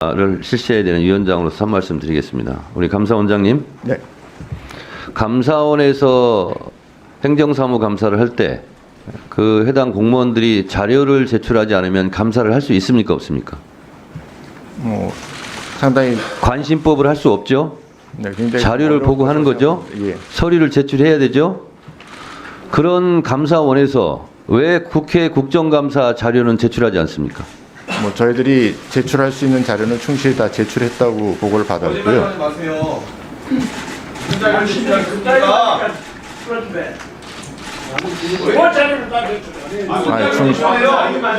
감사를 실시해야 되는 위원장으로서 한 말씀 드리겠습니다. 우리 감사원장님, 네. 감사원에서 행정사무 감사를 할 때 그 해당 공무원들이 자료를 제출하지 않으면 감사를 할 수 있습니까 없습니까? 뭐 상당히 관심법을 할 수 없죠. 네, 굉장히 자료를 보고 하는 거죠. 예. 서류를 제출해야 되죠. 그런 감사원에서 왜 국회 국정감사 자료는 제출하지 않습니까? 뭐 저희들이 제출할 수 있는 자료는 충실히 다 제출했다고 보고를 받았고요. 마세요. 진짜 열심히 하셨습니까? 아니, 충-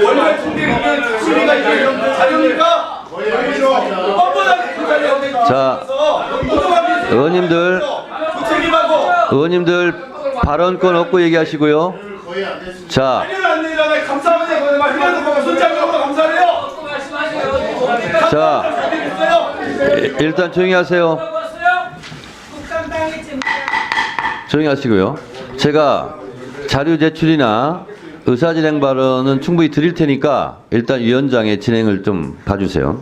원래 총대리의 특수리가 이게 자료입니까? 뻔뻔하게 그 자리에 자, 무덤하게 의원님들, 부책임하고 의원님들 발언권 없고 얘기하시고요. 자, 자료를 안 이런 거 손잡고 감사해요. 자, 일단 조용히 하세요. 조용히 하시고요. 제가 자료 제출이나 의사진행 발언은 충분히 드릴 테니까 일단 위원장의 진행을 좀 봐주세요.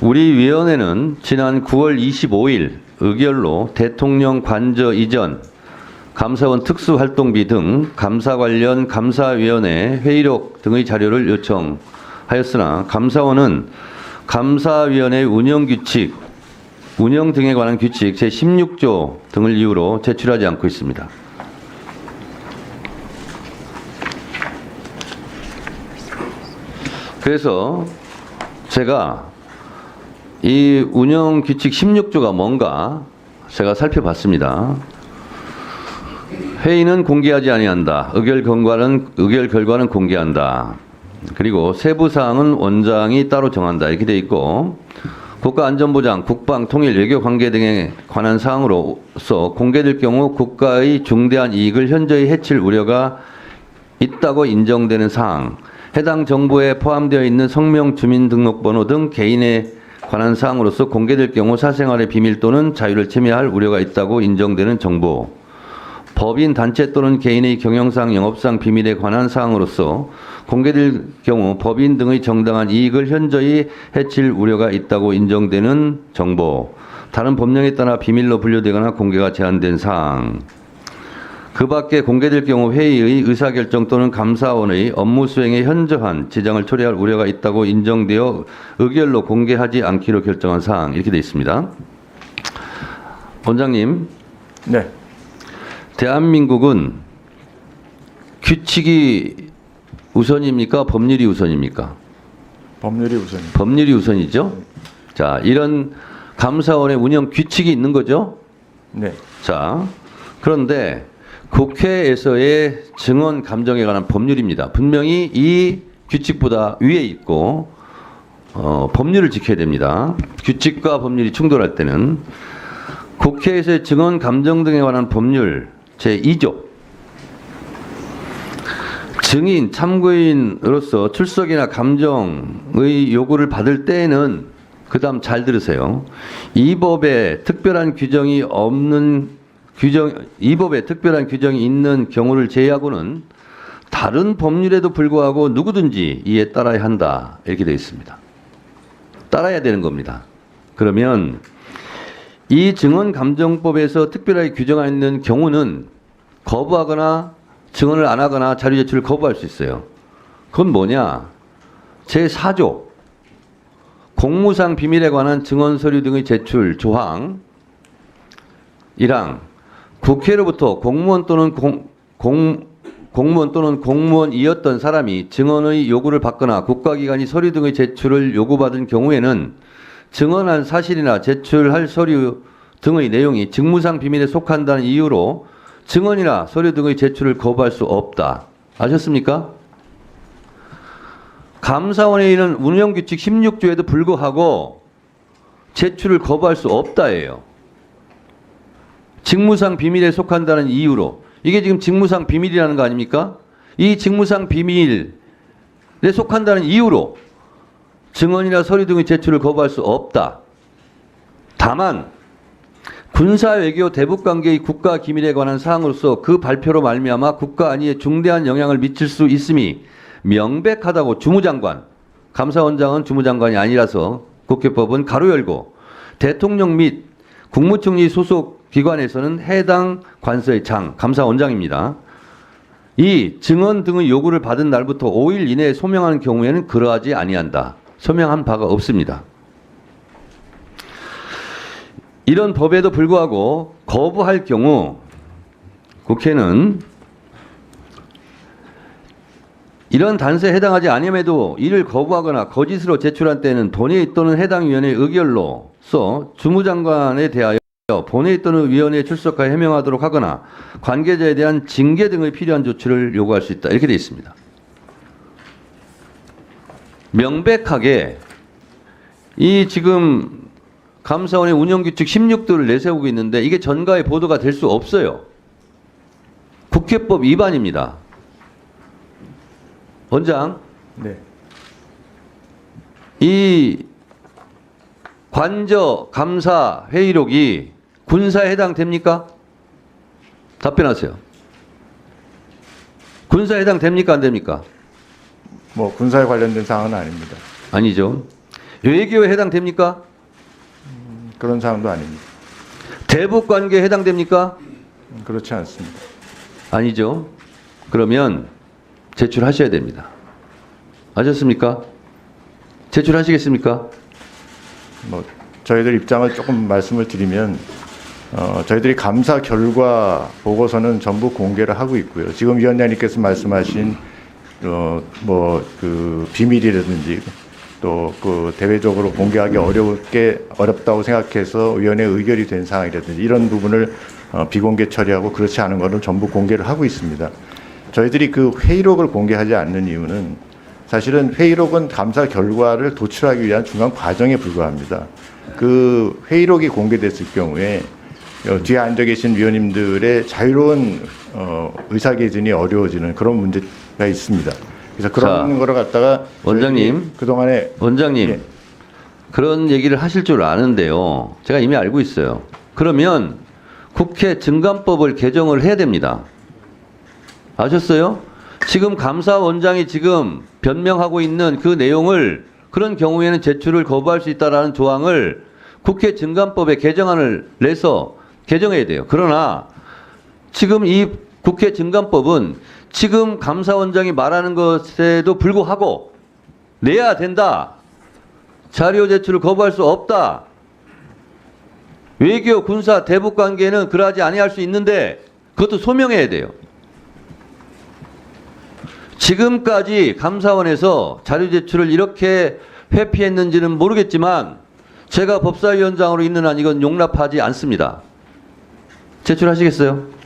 우리 위원회는 지난 9월 25일 의결로 대통령 관저 이전 감사원 특수활동비 등 감사 관련 감사위원회 회의록 등의 자료를 요청 하였으나 감사원은 감사위원회 운영 규칙, 운영 등에 관한 규칙 제16조 등을 이유로 제출하지 않고 있습니다. 그래서 제가 이 운영 규칙 16조가 뭔가 제가 살펴봤습니다. 회의는 공개하지 아니한다. 의결 결과는 의결 결과는 공개한다. 그리고 세부 사항은 원장이 따로 정한다. 이렇게 돼 있고 국가안전보장, 국방, 통일, 외교 관계 등에 관한 사항으로서 공개될 경우 국가의 중대한 이익을 현저히 해칠 우려가 있다고 인정되는 사항, 해당 정보에 포함되어 있는 성명 주민등록번호 등 개인에 관한 사항으로서 공개될 경우 사생활의 비밀 또는 자유를 침해할 우려가 있다고 인정되는 정보, 법인 단체 또는 개인의 경영상 영업상 비밀에 관한 사항으로서 공개될 경우 법인 등의 정당한 이익을 현저히 해칠 우려가 있다고 인정되는 정보, 다른 법령에 따라 비밀로 분류되거나 공개가 제한된 사항, 그 밖에 공개될 경우 회의의 의사결정 또는 감사원의 업무 수행에 현저한 지장을 초래할 우려가 있다고 인정되어 의결로 공개하지 않기로 결정한 사항 이렇게 되어 있습니다. 원장님, 네. 대한민국은 규칙이 우선입니까? 법률이 우선입니까? 법률이 우선입니다. 법률이 우선이죠. 자, 이런 감사원의 운영 규칙이 있는 거죠. 네. 자, 그런데 국회에서의 증언 감정에 관한 법률입니다. 분명히 이 규칙보다 위에 있고 어, 법률을 지켜야 됩니다. 규칙과 법률이 충돌할 때는 국회에서의 증언 감정 등에 관한 법률 제 2조 증인 참고인으로서 출석이나 감정의 요구를 받을 때에는 그다음 잘 들으세요. 이 법에 특별한 규정이 없는 규정 이 법에 특별한 규정이 있는 경우를 제외하고는 다른 법률에도 불구하고 누구든지 이에 따라야 한다 이렇게 되어 있습니다. 따라야 되는 겁니다. 그러면 이 증언 감정법에서 특별하게 규정하여 있는 경우는 거부하거나 증언을 안 하거나 자료 제출을 거부할 수 있어요. 그건 뭐냐? 제 4조 공무상 비밀에 관한 증언 서류 등의 제출 조항 1항 국회로부터 공무원 또는 공, 공, 공무원 또는 공무원이었던 사람이 증언의 요구를 받거나 국가기관이 서류 등의 제출을 요구받은 경우에는 증언한 사실이나 제출할 서류 등의 내용이 직무상 비밀에 속한다는 이유로 증언이나 서류 등의 제출을 거부할 수 없다. 아셨습니까? 감사원에 있는 운영규칙 16조에도 불구하고 제출을 거부할 수 없다예요. 직무상 비밀에 속한다는 이유로 이게 지금 직무상 비밀이라는 거 아닙니까? 이 직무상 비밀에 속한다는 이유로 증언이나 서류 등의 제출을 거부할 수 없다. 다만 군사 외교 대북 관계의 국가 기밀에 관한 사항으로서 그 발표로 말미암아 국가 안위에 중대한 영향을 미칠 수 있음이 명백하다고 주무장관 감사원장은 주무장관이 아니라서 국회법은 가로 열고 대통령 및 국무총리 소속 기관에서는 해당 관서의 장, 감사원장입니다. 이 증언 등의 요구를 받은 날부터 5일 이내에 소명하는 경우에는 그러하지 아니한다. 소명한 바가 없습니다. 이런 법에도 불구하고 거부할 경우 국회는 이런 단서에 해당하지 아니함에도 이를 거부하거나 거짓으로 제출한 때는 본회의 또는 해당 위원회 의결로서 주무장관에 대하여 본회의 또는 위원회에 출석하여 해명하도록 하거나 관계자에 대한 징계 등의 필요한 조치를 요구할 수 있다. 이렇게 되어 있습니다. 명백하게 이 지금 감사원의 운영규칙 16도를 내세우고 있는데 이게 전가의 보도가 될 수 없어요. 국회법 위반입니다. 원장, 네. 이 관저 감사 회의록이 군사에 해당됩니까? 답변하세요. 군사에 해당됩니까? 안 됩니까? 뭐 군사에 관련된 사항은 아닙니다. 아니죠. 외교에 해당됩니까? 그런 사항도 아닙니다. 대북 관계에 해당됩니까? 그렇지 않습니다. 아니죠. 그러면 제출하셔야 됩니다. 아셨습니까? 제출하시겠습니까? 뭐 저희들 입장을 조금 말씀을 드리면 어, 저희들이 감사 결과 보고서는 전부 공개를 하고 있고요. 지금 위원장님께서 말씀하신 어, 뭐 그 비밀이라든지 또 그 대외적으로 공개하기 어렵게 어렵다고 생각해서 위원회 의결이 된 사항이라든지 이런 부분을 어, 비공개 처리하고 그렇지 않은 거는 전부 공개를 하고 있습니다. 저희들이 그 회의록을 공개하지 않는 이유는 사실은 회의록은 감사 결과를 도출하기 위한 중간 과정에 불과합니다. 그 회의록이 공개됐을 경우에 어, 뒤에 앉아 계신 위원님들의 자유로운 어, 의사개진이 어려워지는 그런 문제가 있습니다. 그래서 그런 자, 거를 갖다가 원장님. 그 동안에 원장님, 예. 그런 얘기를 하실 줄 아는데요. 제가 이미 알고 있어요. 그러면 국회 증감법을 개정을 해야 됩니다. 아셨어요? 지금 감사원장이 지금 변명하고 있는 그 내용을 그런 경우에는 제출을 거부할 수 있다라는 조항을 국회 증감법에 개정안을 내서 개정해야 돼요. 그러나 지금 이 국회 증감법은 지금 감사원장이 말하는 것에도 불구하고 내야 된다. 자료 제출을 거부할 수 없다. 외교, 군사, 대북 관계는 그러하지 아니할 수 있는데 그것도 소명해야 돼요. 지금까지 감사원에서 자료 제출을 이렇게 회피했는지는 모르겠지만 제가 법사위원장으로 있는 한 이건 용납하지 않습니다. 제출하시겠어요?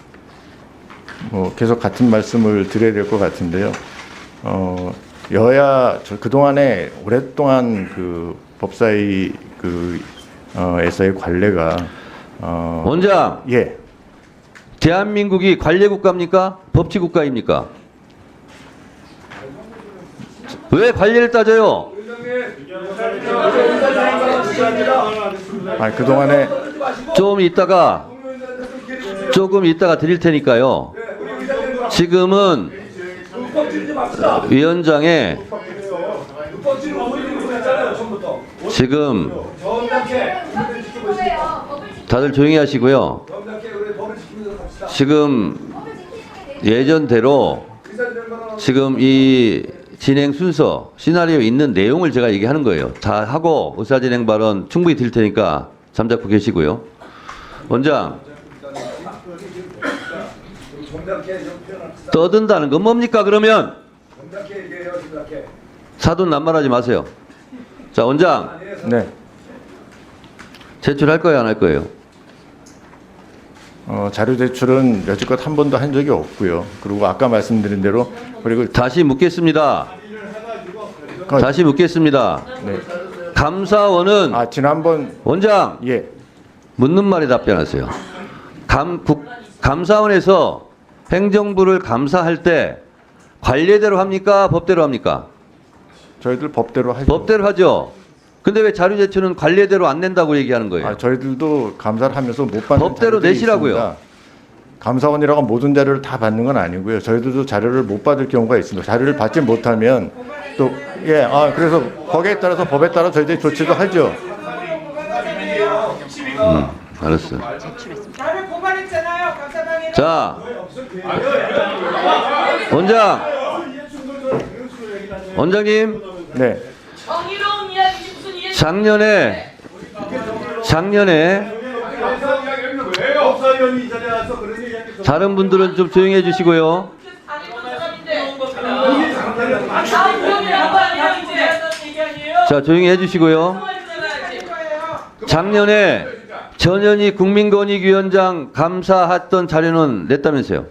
뭐 계속 같은 말씀을 드려야 될 것 같은데요. 어, 여야 저 그동안에 오랫동안 그 법사위 그 어, 에서의 관례가 어, 원장, 예. 대한민국이 관례 국가입니까? 법치 국가입니까? 왜 관례를 따져요? 아 그 동안에 좀 이따가 조금 이따가 드릴 테니까요. 지금은 위원장의 지금 다들 조용히 하시고요. 지금 예전대로 지금 이 진행 순서 시나리오 있는 내용을 제가 얘기하는 거예요. 다 하고 의사진행 발언 충분히 드릴 테니까 잠자코 계시고요. 원장 떠든다는 건 뭡니까 그러면 사돈 남말하지 마세요. 자 원장 네. 제출할 거예요 안 할 거예요? 어, 자료 제출은 여지껏 한 번도 한 적이 없고요. 그리고 아까 말씀드린 대로 그리고 다시 묻겠습니다. 그- 다시 묻겠습니다. 네. 감사원은 아 지난번 원장 예. 묻는 말에 답변하세요. 감, 국, 감사원에서 행정부를 감사할 때 관례대로 합니까? 법대로 합니까? 저희들 법대로 하죠. 법대로 하죠. 근데 왜 자료 제출은 관례대로 안 낸다고 얘기하는 거예요? 아, 저희들도 감사를 하면서 못 받는 법대로 자료들이 내시라고요. 있습니다. 감사원이라고 모든 자료를 다 받는 건 아니고요. 저희들도 자료를 못 받을 경우가 있습니다. 자료를 받지 못하면 또 예, 아 그래서 거기에 따라서 법에 따라 저희들이 조치도 하죠. 알았어. 자, 원장, 원장님, 네. 작년에 작년에 다른 분들은 좀 조용히 해주시고요. 자, 조용히 해주시고요. 작년에 전현희 국민권익위원장 감사했던 자료는 냈다면서요.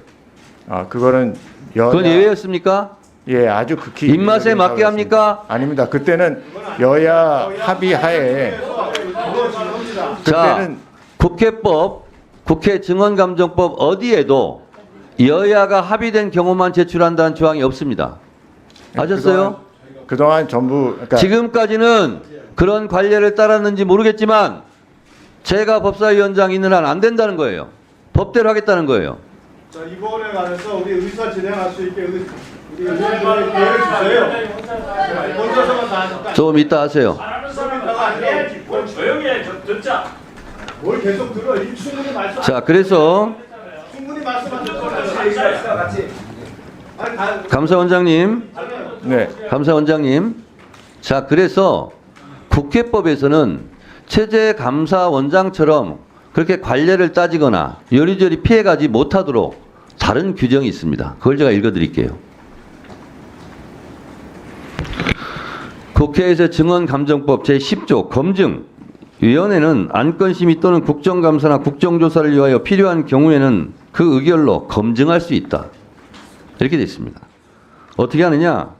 아 그거는 여야 그건 예외였습니까? 예, 아주 극히 입맛에 맞게. 합니까? 아닙니다. 그때는 여야 합의하에 자, 국회법, 국회 증언감정법 어디에도 여야가 합의된 경우만 제출한다는 조항이 없습니다. 아셨어요? 그동안, 그동안 전부 그러니까 지금까지는 그런 관례를 따랐는지 모르겠지만 제가 법사위원장 있는 한 안 된다는 거예요. 법대로 하겠다는 거예요. 자, 이 부분에 관해서 우리 의사 진행할 수 있게 우리 우리 의원님들 기회를 주세요. 혼자서만 다 하니까 좀 이따 하세요. 조용히 해. 듣자. 뭘 계속 들어. 이 충분히 말씀. 자, 그래서 충분히 말씀하셨 같이 얘기합시다. 같이. 아니 다 감사원장님, 네. 감사원장님. 자, 그래서 국회법에서는 체제 감사원장처럼 그렇게 관례를 따지거나 요리조리 피해가지 못하도록 다른 규정이 있습니다. 그걸 제가 읽어드릴게요. 국회에서 증언감정법 제10조 검증 위원회는 안건심의 또는 국정감사나 국정조사를 위하여 필요한 경우에는 그 의결로 검증할 수 있다. 이렇게 되어 있습니다. 어떻게 하느냐?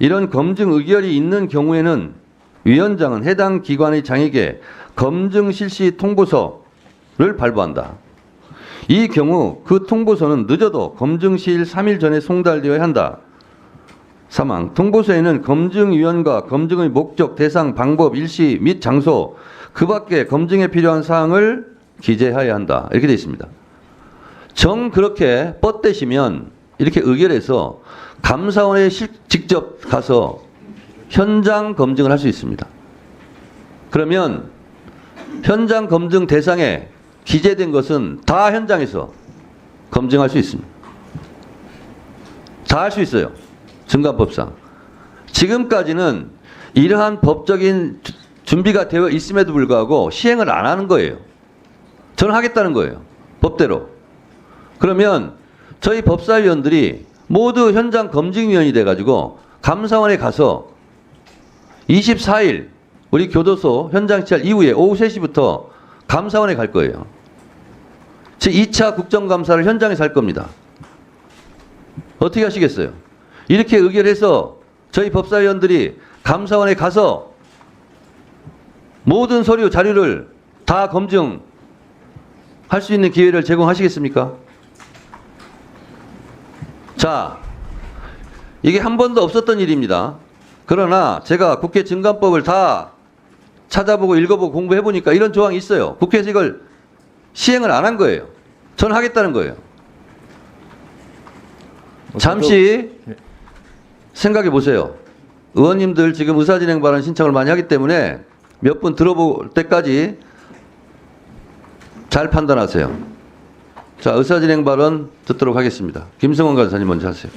이런 검증 의결이 있는 경우에는 위원장은 해당 기관의 장에게 검증 실시 통보서를 발부한다. 이 경우 그 통보서는 늦어도 검증시일 3일 전에 송달되어야 한다. 사망. 통보서에는 검증위원과 검증의 목적, 대상, 방법, 일시 및 장소, 그 밖에 검증에 필요한 사항을 기재해야 한다. 이렇게 되어 있습니다. 정 그렇게 뻗대시면 이렇게 의결해서 감사원에 실- 직접 가서 현장 검증을 할 수 있습니다. 그러면 현장 검증 대상에 기재된 것은 다 현장에서 검증할 수 있습니다. 다 할 수 있어요. 증감법상. 지금까지는 이러한 법적인 주- 준비가 되어 있음에도 불구하고 시행을 안 하는 거예요. 저는 하겠다는 거예요. 법대로. 그러면 저희 법사위원들이 모두 현장 검증위원이 돼가지고 감사원에 가서 24일 우리 교도소 현장 치할 이후에 오후 3시부터 감사원에 갈 거예요. 제 2차 국정감사를 현장에서 할 겁니다. 어떻게 하시겠어요? 이렇게 의결해서 저희 법사위원들이 감사원에 가서 모든 서류 자료를 다 검증할 수 있는 기회를 제공하시겠습니까? 자, 이게 한 번도 없었던 일입니다. 그러나 제가 국회 증감법을 다 찾아보고 읽어보고 공부해 보니까 이런 조항이 있어요. 국회에서 이걸 시행을 안 한 거예요. 저는 하겠다는 거예요. 잠시 생각해 보세요. 의원님들 지금 의사진행 발언 신청을 많이 하기 때문에 몇 분 들어볼 때까지 잘 판단하세요. 자, 의사진행 발언 듣도록 하겠습니다. 김승원 간사님 먼저 하세요.